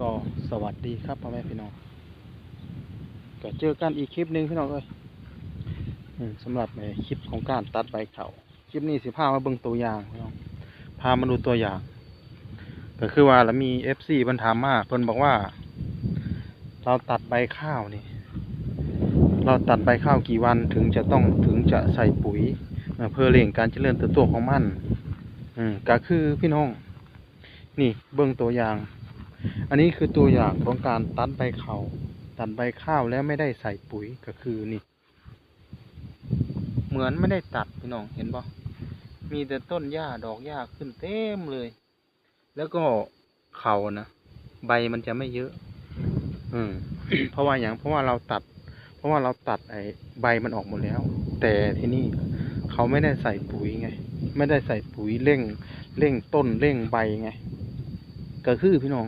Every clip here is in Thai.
ก็สวัสดีครับพ่อแม่พี่น้องก็เจอกันอีกคลิปหนึ่งพี่น้องเอ้ยสำหรับในคลิปของการตัดใบเขาคลิปนี้สิพามาเบิ่งตัวอย่างพี่น้องพามาดูตัวอย่าง ก็คือว่าแล้วมีเอฟซีเพิ่นถามมาเพิ่นบอกว่า เราตัดใบข้าวนี่ เราตัดใบข้าวกี่วันถึงจะต้องถึงจะใส่ปุ๋ยเพื่อเร่งการเจริญเติบโตของมัน อืมก็คือพี่น้อง นี่เบิ่งตัวอย่าง อันนี้คือตัวอย่างของการตัดใบเขาตัดใบข้าวแล้วไม่ได้ใส่ปุ๋ยก็คือนี่ เหมือนไม่ได้ตัดพี่น้องเห็นปะมีแต่ต้นหญ้าดอกหญ้าขึ้นเต็มเลย แล้วก็เขานะใบมันจะไม่เยอะ อืม เพราะว่าอย่างเพราะว่าเราตัด เพราะว่าเราตัดไอ้ใบมันออกหมดแล้ว แต่ที่นี่เขาไม่ได้ใส่ปุ๋ยไง ไม่ได้ใส่ปุ๋ยเร่ง เร่งต้นเร่งใบไง ก็คือพี่น้อง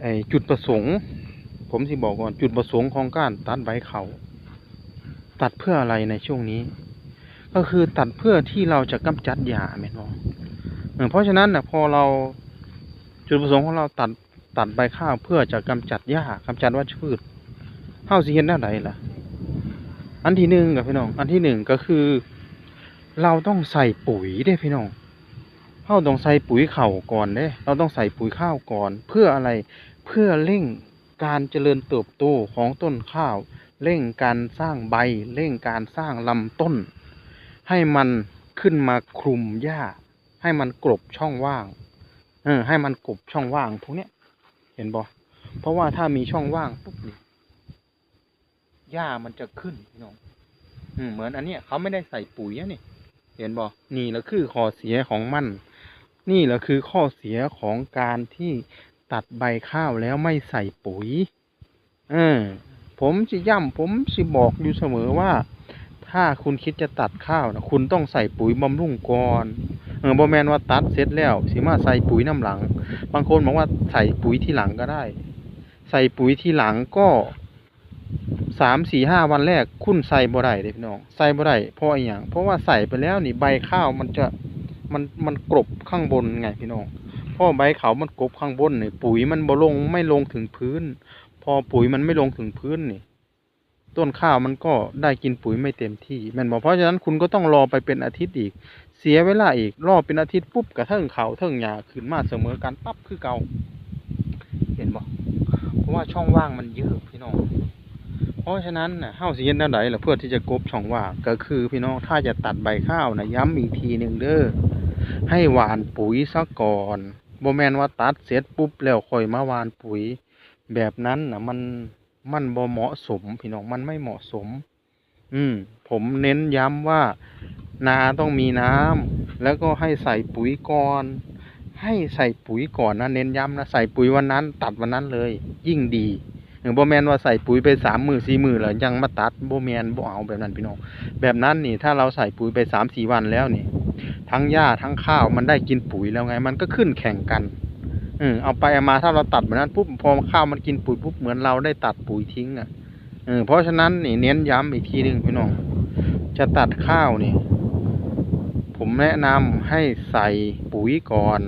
ไอจุดประสงค์ ผมสิบอกก่อนจุดประสงค์ของการตัดใบเขาตัดเพื่ออะไรในช่วงนี้ ก็คือตัดเพื่อที่เราจะกำจัดหญ้าแม่นบ่เออเพราะฉะนั้นนะพอเราจุดประสงค์ของเราตัดตัดใบข้าวเพื่อจะกำจัดหญ้ากำจัดวัชพืชเฮาสิเห็นแนวใดล่ะ อันที่หนึ่งกับพี่น้อง อันที่หนึ่งก็คือ เราต้องใส่ปุ๋ยเด้พี่น้อง เราต้องใส่ปุ๋ยเข่าก่อนเด้เราต้องใส่ปุ๋ยข้าวก่อน เพื่ออะไรเพื่อเร่งการเจริญเติบโตของต้นข้าว เร่งการสร้างใบ เร่งการสร้างลำต้น ให้มันขึ้นมาคลุมหญ้า ให้มันกลบช่องว่าง เออ ให้มันกลบช่องว่างพวกเนี้ย เห็นบ่เพราะว่าถ้ามีช่องว่างปุ๊บนี่หญ้ามันจะขึ้นพี่น้องเหมือนอันเนี้ยเขาไม่ได้ใส่ปุ๋ยอะนี่เห็นบ่นี่แหละคือข้อเสียของมัน นี่แหละคือข้อเสียของการที่ตัดใบข้าวแล้วไม่ใส่ปุ๋ยเออผมสิย้ำผมสิบอกอยู่เสมอว่า ถ้าคุณคิดจะตัดข้าวนะคุณต้องใส่ปุ๋ยบำรุงก่อนเออบ่แมนว่าตัดเสร็จแล้วสิมาใส่ปุ๋ยน้ำหลัง บางคนบอกว่าใส่ปุ๋ยที่หลังก็ได้ ใส่ปุ๋ยที่หลังก็สามสี่ห้าวันแรกคุณใส่บ่ได้เด้พี่น้อง ใส่บ่ได้เพราะอีหยังเพราะว่าใส่ไปแล้วนี่ใบข้าวมันจะ มันมันกรบข้างบนไงพี่น้องเพราะใบเขามันกรบข้างบนนี่ปุ๋ยมันบ่ลงไม่ลงถึงพื้น พอปุ๋ยมันไม่ลงถึงพื้นนี่ ต้นข้าวมันก็ได้กินปุ๋ยไม่เต็มที่แม่นบอกเพราะฉะนั้นคุณก็ต้องรอไปเป็นอาทิตย์อีก เสียเวลาอีกรอเป็นอาทิตย์ปุ๊บกระเทิงเขาเทิงหญ้าขึ้นมาเสมอกันปั๊บคือเก่าเห็นบ่เพราะว่าช่องว่างมันเยอะพี่น้องเพราะฉะนั้นน่ะเฮาสิเฮ็ดแนวใดล่ะเพื่อที่จะกบช่องว่างก็คือพี่น้องถ้าจะตัดใบข้าวนะย้ำอีกทีหนึ่งเด้อ ให้หวานปุ๋ยซะก่อนบ่แม่นว่าตัดเสร็จปุ๊บแล้วค่อยมาหวานปุ๋ย แบบนั้นนะมันมันบ่เหมาะสม พี่น้องมันไม่เหมาะสม อืม ผมเน้นย้ำว่า นาต้องมีน้ำแล้วก็ให้ใส่ปุ๋ยก่อนให้ใส่ปุ๋ยก่อนนะเน้นย้ำนะใส่ปุ๋ยวันนั้น ตัดวันนั้นเลย ยิ่งดีเออบ่แมนว่าใส่ปุ๋ยไปสามมือสี่มือแล้วยังมาตัดบ่แมนบ่เอาแบบนั้นพี่น้อง แบบนั้นนี่ถ้าเราใส่ปุ๋ยไปสามสี่วันแล้วนี่ ทั้งหญ้าทั้งข้าวมันได้กินปุ๋ยแล้วไง มันก็ขึ้นแข่งกันเออเอาไปเอามาถ้าเราตัดแบบนั้นปุ๊บพอข้าวมันกินปุ๋ยปุ๊บเหมือนเราได้ตัดปุ๋ยทิ้งอะเออเพราะฉะนั้นนี่เน้นย้ำอีกทีหนึ่งพี่น้อง จะตัดข้าวนี่ ผมแนะนำให้ใส่ปุ๋ยก่อน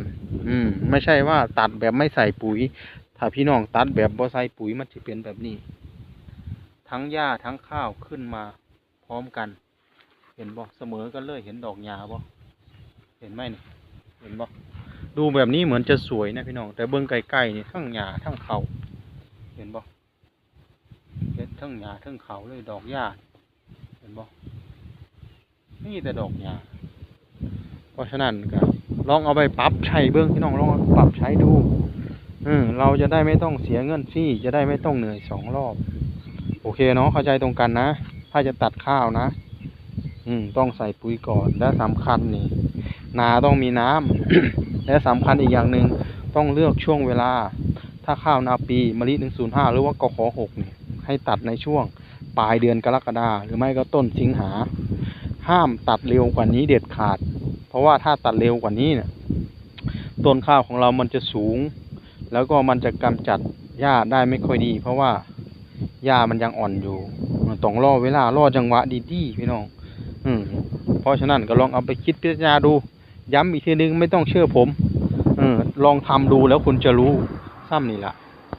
อืม ไม่ใช่ว่าตัดแบบไม่ใส่ปุ๋ย ถ้าพี่น้องตัดแบบบ่ใส่ปุ๋ยมันจะเป็นแบบนี้ ทั้งหญ้าทั้งข้าวขึ้นมาพร้อมกัน เห็นบ่เสมอกันเลยเห็นดอกหญ้าบ่ เห็นไหมนี่เห็นบ่ดูแบบนี้เหมือนจะสวยนะพี่น้อง แต่เบิ่งไกลๆนี่ทั้งหญ้าทั้งเขา เห็นบ่เห็นทั้งหญ้าทั้งเขาเลยดอกหญ้าเห็นบ่นี่แต่ดอกหญ้าเพราะฉะนั้นก็ลองเอาไปปรับใช้เบื้องพี่น้องลองปรับใช้ดูอืมเราจะได้ไม่ต้องเสียเงินฟรีจะได้ไม่ต้องเหนื่อยสองรอบ โอเคเนาะเข้าใจตรงกันนะ ถ้าจะตัดข้าวนะ อืม ต้องใส่ปุ๋ยก่อนและสำคัญนี่ นาต้องมีน้ำและสำคัญอีกอย่างหนึ่งต้องเลือกช่วงเวลา ถ้าข้าวนาปีมะลิหนึ่งศูนย์ห้าหรือว่ากขอหกนี่ให้ตัดในช่วงปลายเดือนกรกฎาหรือไม่ก็ต้นสิงหา ห้ามตัดเร็วกว่านี้เด็ดขาด เพราะว่าถ้าตัดเร็วกว่านี้เนี่ยต้นข้าวของเรามันจะสูง แล้วก็มันจะกำจัดหญ้าได้ไม่ค่อยดี เพราะว่าหญ้ามันยังอ่อนอยู่มันต้องรอเวลารอจังหวะดีๆพี่น้อง อืมเพราะฉะนั้นก็ลองเอาไปคิดพิจารณาดู ย้ำอีกทีนึงไม่ต้องเชื่อผมเออลองทำดูแล้วคุณจะรู้ซ้ำนี่ล่ะ